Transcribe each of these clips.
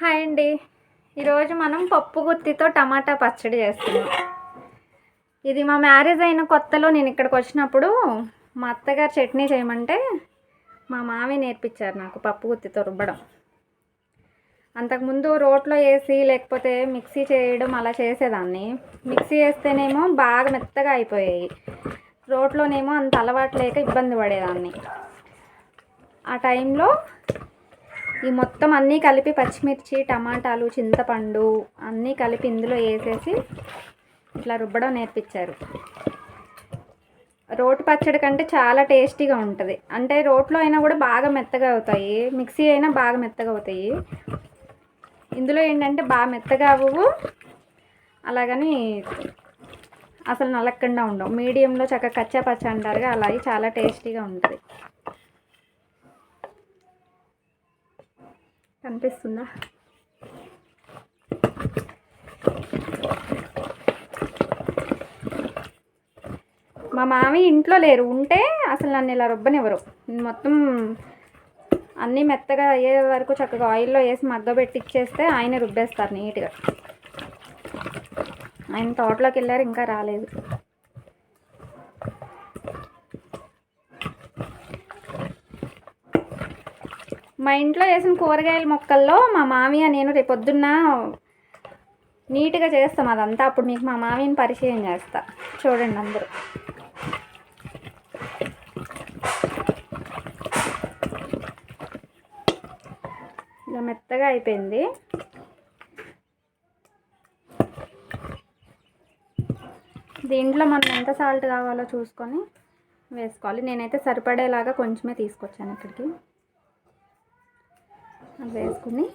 Hi అండి. ఈరోజు మనం పప్పు గుత్తితో టమాటా పచ్చడి చేస్తున్నాం. ఇది మా మ్యారేజ్ అయిన కొత్తలో నేను ఇక్కడికి వచ్చినప్పుడు మా అత్తగారు చట్నీ చేయమంటే మా మామి నేర్పించారు నాకు పప్పు గుత్తితో రుబ్బడం. అంతకుముందు రోట్లో వేసి లేకపోతే మిక్సీ చేయడం అలా చేసేదాన్ని. మిక్సీ వేస్తేనేమో బాగా మెత్తగా అయిపోయాయి. రోట్లోనేమో అంత అలవాటు లేక ఇబ్బంది పడేదాన్ని. ఆ టైంలో ఈ మొత్తం అన్నీ కలిపి పచ్చిమిర్చి టమాటాలు చింతపండు అన్నీ కలిపి ఇందులో వేసేసి ఇట్లా రుబ్బడం నేర్పించారు. రోటి పచ్చడి కంటే చాలా టేస్టీగా ఉంటుంది. అంటే రోట్లో అయినా కూడా బాగా మెత్తగా అవుతాయి. మిక్సీ అయినా బాగా మెత్తగా అవుతాయి. ఇందులో ఏంటంటే బాగా మెత్తగా అవ్వవు. అలాగని అసలు నలక్కుండా ఉండవు. మీడియంలో చక్కగా కచ్చా పచ్చ అంటారుగా అలాగే చాలా టేస్టీగా ఉంటుంది. కనిపిస్తుందా? మా మామి ఇంట్లో లేరు. ఉంటే అసలు నన్ను ఇలా రుబ్బనివ్వరు. మొత్తం అన్నీ మెత్తగా అయ్యే వరకు చక్కగా ఆయిల్లో వేసి మగ్గబెట్టి ఇచ్చేస్తే ఆయన రుబ్బేస్తారు నీట్గా. ఆయన తోటలోకి వెళ్ళారు ఇంకా రాలేదు. మా ఇంట్లో వేసిన కూరగాయల మొక్కల్లో మా మామయ్య నేను రేపు పొద్దున్న నీట్గా చేస్తాం అదంతా. అప్పుడు మీకు మా మామయ్యని పరిచయం చేస్తా. చూడండి అందరూ. ఇలా మెత్తగా అయిపోయింది. దీంట్లో మనం ఎంత సాల్ట్ కావాలో చూసుకొని వేసుకోవాలి. నేనైతే సరిపడేలాగా కొంచెమే తీసుకొచ్చాను ఇక్కడికి. అది వేసుకుని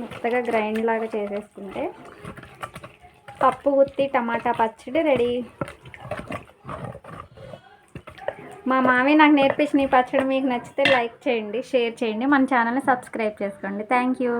మెత్తగా గ్రైండ్ లాగా చేసేసుకుంటే పప్పు గుత్తి టమాటా పచ్చడి రెడీ. మా మామి నాకు నేర్పించిన ఈ పచ్చడి మీకు నచ్చితే లైక్ చేయండి షేర్ చేయండి. మన ఛానల్ని సబ్స్క్రైబ్ చేసుకోండి. Thank you.